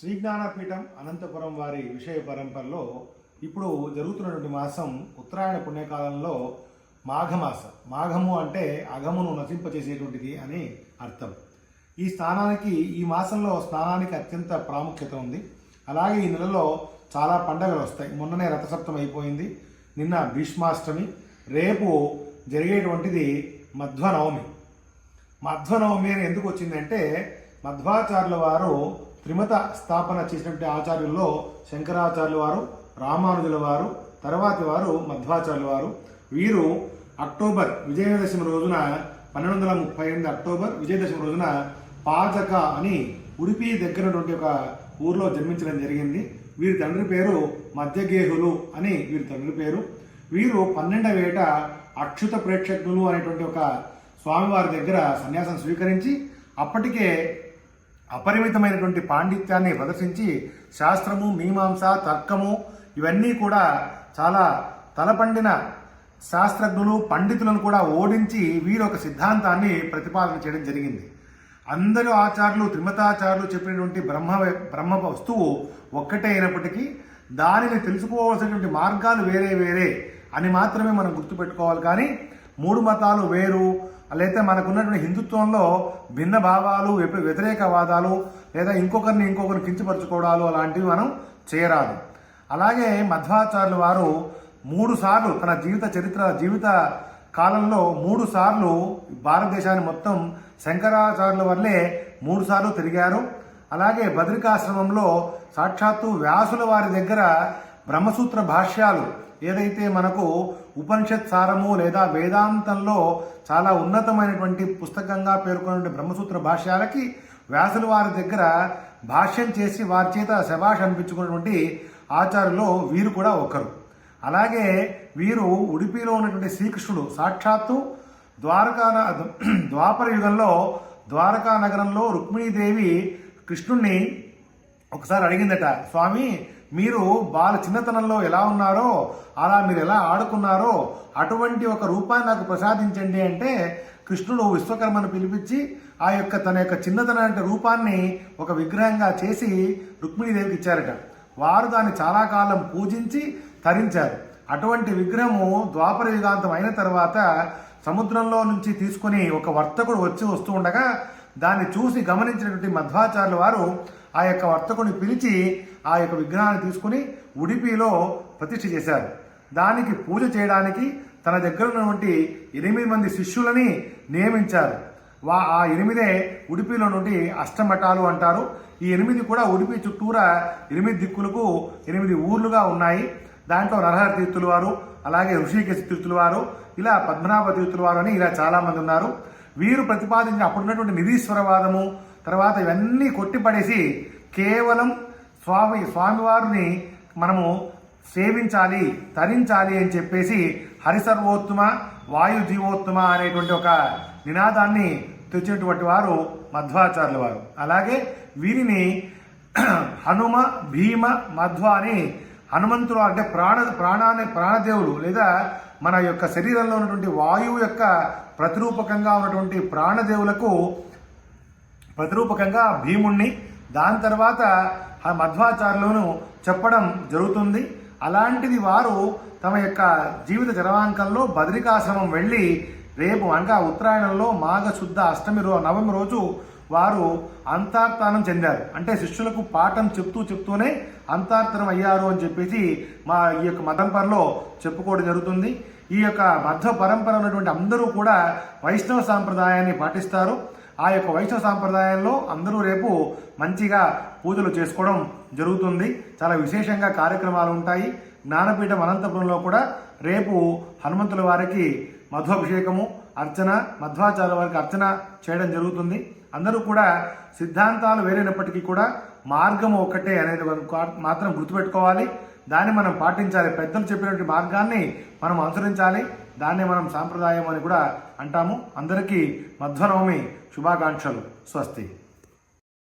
శ్రీజ్ఞానపీఠం అనంతపురం వారి విషయ పరంపరలో ఇప్పుడు జరుగుతున్నటువంటి మాసం ఉత్తరాయణ పుణ్యకాలంలో మాఘమాసం. మాఘము అంటే అగమును నశింపచేసేటువంటిది అని అర్థం. ఈ స్నానానికి ఈ మాసంలో స్నానానికి అత్యంత ప్రాముఖ్యత ఉంది. అలాగే ఈ నెలలో చాలా పండగలు వస్తాయి. మొన్ననే రథసప్తం అయిపోయింది. నిన్న భీష్మాష్టమి. రేపు జరిగేటువంటిది మధ్వనవమి. మధ్వనవమి అని ఎందుకు వచ్చిందంటే మధ్వాచార్యుల వారు త్రిమత స్థాపన చేసినటువంటి ఆచార్యుల్లో శంకరాచార్యుల వారు రామానుజుల వారు తర్వాతి వారు మధ్వాచార్యుల వారు. వీరు అక్టోబర్ విజయదశమి రోజున పన్నెండు వందల ముప్పై ఎనిమిది అక్టోబర్ విజయదశమి రోజున పాజక అని ఉడిపి దగ్గరటువంటి ఒక ఊర్లో జన్మించడం జరిగింది. వీరి తండ్రి పేరు మధ్యగేహులు అని వీరి తండ్రి పేరు. వీరు పన్నెండవ ఏట అక్షుత ప్రేక్షకులు అనేటువంటి ఒక స్వామివారి దగ్గర సన్యాసం స్వీకరించి అప్పటికే అపరిమితమైనటువంటి పాండిత్యాన్ని ప్రదర్శించి శాస్త్రము మీమాంస తర్కము ఇవన్నీ కూడా చాలా తలపండిన శాస్త్రజ్ఞులు పండితులను కూడా ఓడించి వీరు ఒక సిద్ధాంతాన్ని ప్రతిపాదన చేయడం జరిగింది. అందరూ ఆచార్యులు త్రిమతాచార్యులు చెప్పినటువంటి బ్రహ్మ బ్రహ్మ వస్తువు ఒక్కటే అయినప్పటికీ దానిని తెలుసుకోవాల్సినటువంటి మార్గాలు వేరే వేరే అని మాత్రమే మనం గుర్తుపెట్టుకోవాలి. కానీ మూడు మతాలు వేరు లేదా మనకున్నటువంటి హిందుత్వంలో భిన్న భావాలు వ్యతిరేకవాదాలు లేదా ఇంకొకరిని ఇంకొకరిని కించపరచుకోవడాలు అలాంటివి మనం చేయరాదు. అలాగే మధ్వాచార్యులు వారు మూడు సార్లు తన జీవిత చరిత్ర జీవిత కాలంలో మూడు సార్లు భారతదేశాన్ని మొత్తం శంకరాచార్యుల వల్లే మూడు సార్లు తిరిగారు. అలాగే బద్రికాశ్రమంలో సాక్షాత్తు వ్యాసుల వారి దగ్గర బ్రహ్మసూత్ర భాష్యాలు ఏదైతే మనకు ఉపనిషత్ సారము లేదా వేదాంతంలో చాలా ఉన్నతమైనటువంటి పుస్తకంగా పేర్కొన్న బ్రహ్మసూత్ర భాష్యాలకి వ్యాసులు వారి దగ్గర భాష్యం చేసి వారి చేత శభాష్ అనిపించుకున్నటువంటి ఆచార్యులు వీరు కూడా ఒకరు. అలాగే వీరు ఉడిపిలో ఉన్నటువంటి శ్రీకృష్ణుడు సాక్షాత్తు ద్వారకా ద్వాపర యుగంలో ద్వారకా నగరంలో రుక్మిణీదేవి కృష్ణుణ్ణి ఒకసారి అడిగిందట స్వామి మీరు బాల చిన్నతనంలో ఎలా ఉన్నారో అలా మీరు ఎలా ఆడుకున్నారో అటువంటి ఒక రూపాన్ని నాకు ప్రసాదించండి అంటే కృష్ణుడు విశ్వకర్మను పిలిపించి ఆ యొక్క తన యొక్క చిన్నతన రూపాన్ని ఒక విగ్రహంగా చేసి రుక్మిణీదేవికి ఇచ్చారట. వారు దాన్ని చాలా కాలం పూజించి తరించారు. అటువంటి విగ్రహము ద్వాపర యుగాంతం అయిన తర్వాత సముద్రంలో నుంచి తీసుకొని ఒక వర్తకుడు వచ్చి వస్తూ ఉండగా దాన్ని చూసి గమనించినటువంటి మధ్వాచార్యుల వారు ఆ యొక్క వర్తకుని పిలిచి ఆ యొక్క విగ్రహాన్ని తీసుకుని ఉడిపిలో ప్రతిష్ఠ చేశారు. దానికి పూజ చేయడానికి తన దగ్గర ఉన్నటువంటి ఎనిమిది మంది శిష్యులని నియమించారు. వా ఆ ఎనిమిదే ఉడిపిలో నుండి అష్టమఠాలు అంటారు. ఈ ఎనిమిది కూడా ఉడిపి చుట్టూరా ఎనిమిది దిక్కులకు ఎనిమిది ఊర్లుగా ఉన్నాయి. దాంట్లో నరహర తీర్థుల వారు అలాగే ఋషికేశ తీర్థుల వారు ఇలా పద్మనాభ తీర్థుల వారు అని ఇలా చాలామంది ఉన్నారు. వీరు ప్రతిపాదించిన అప్పుడున్నటువంటి నిధీశ్వరవాదము తర్వాత ఇవన్నీ కొట్టిపడేసి కేవలం స్వామి స్వామివారిని మనము సేవించాలి తరించాలి అని చెప్పేసి హరిసర్వోత్తమ వాయు జీవోత్తమ అనేటువంటి ఒక నినాదాన్ని తెచ్చినటువంటి వారు మధ్వాచార్యుల వారు. అలాగే వీరిని హనుమ భీమ మధ్వ అని హనుమంతుడు అంటే ప్రాణ ప్రాణాన్ని ప్రాణదేవుడు లేదా మన యొక్క శరీరంలో ఉన్నటువంటి వాయువు యొక్క ప్రతిరూపకంగా ఉన్నటువంటి ప్రాణదేవులకు ప్రతిరూపకంగా భీముణ్ణి దాని తర్వాత ఆ మధ్వాచార్యులను చెప్పడం జరుగుతుంది. అలాంటిది వారు తమ యొక్క జీవిత జరవాంకంలో బద్రికాశ్రమం వెళ్ళి రేపు అనగా ఉత్తరాయణంలో మాఘ శుద్ధ అష్టమి రో నవమి రోజు వారు అంతర్తానం చెందారు. అంటే శిష్యులకు పాఠం చెప్తూ చెప్తూనే అంతర్తనం అయ్యారు అని చెప్పేసి మా ఈ యొక్క మతంపరలో చెప్పుకోవడం జరుగుతుంది. ఈ యొక్క మధ్య పరంపర ఉన్నటువంటి అందరూ కూడా వైష్ణవ సాంప్రదాయాన్ని పాటిస్తారు. ఆ యొక్క వైష్ణవ సాంప్రదాయంలో అందరూ రేపు మంచిగా పూజలు చేసుకోవడం జరుగుతుంది. చాలా విశేషంగా కార్యక్రమాలు ఉంటాయి. జ్ఞానపీఠం అనంతపురంలో కూడా రేపు హనుమంతుల వారికి మధ్వాభిషేకము అర్చన మధ్వాచార్య వారికి అర్చన చేయడం జరుగుతుంది. అందరూ కూడా సిద్ధాంతాలు వేరైనప్పటికీ కూడా మార్గం ఒకటే అనేది మాత్రం గుర్తుపెట్టుకోవాలి. దాన్ని మనం పాటించాలి. పెద్దలు చెప్పినటువంటి మార్గాన్ని మనం అనుసరించాలి. దాన్ని మనం సాంప్రదాయం అని కూడా అంటాము. అందరికీ మధ్వనవమి శుభాకాంక్షలు. స్వస్తి.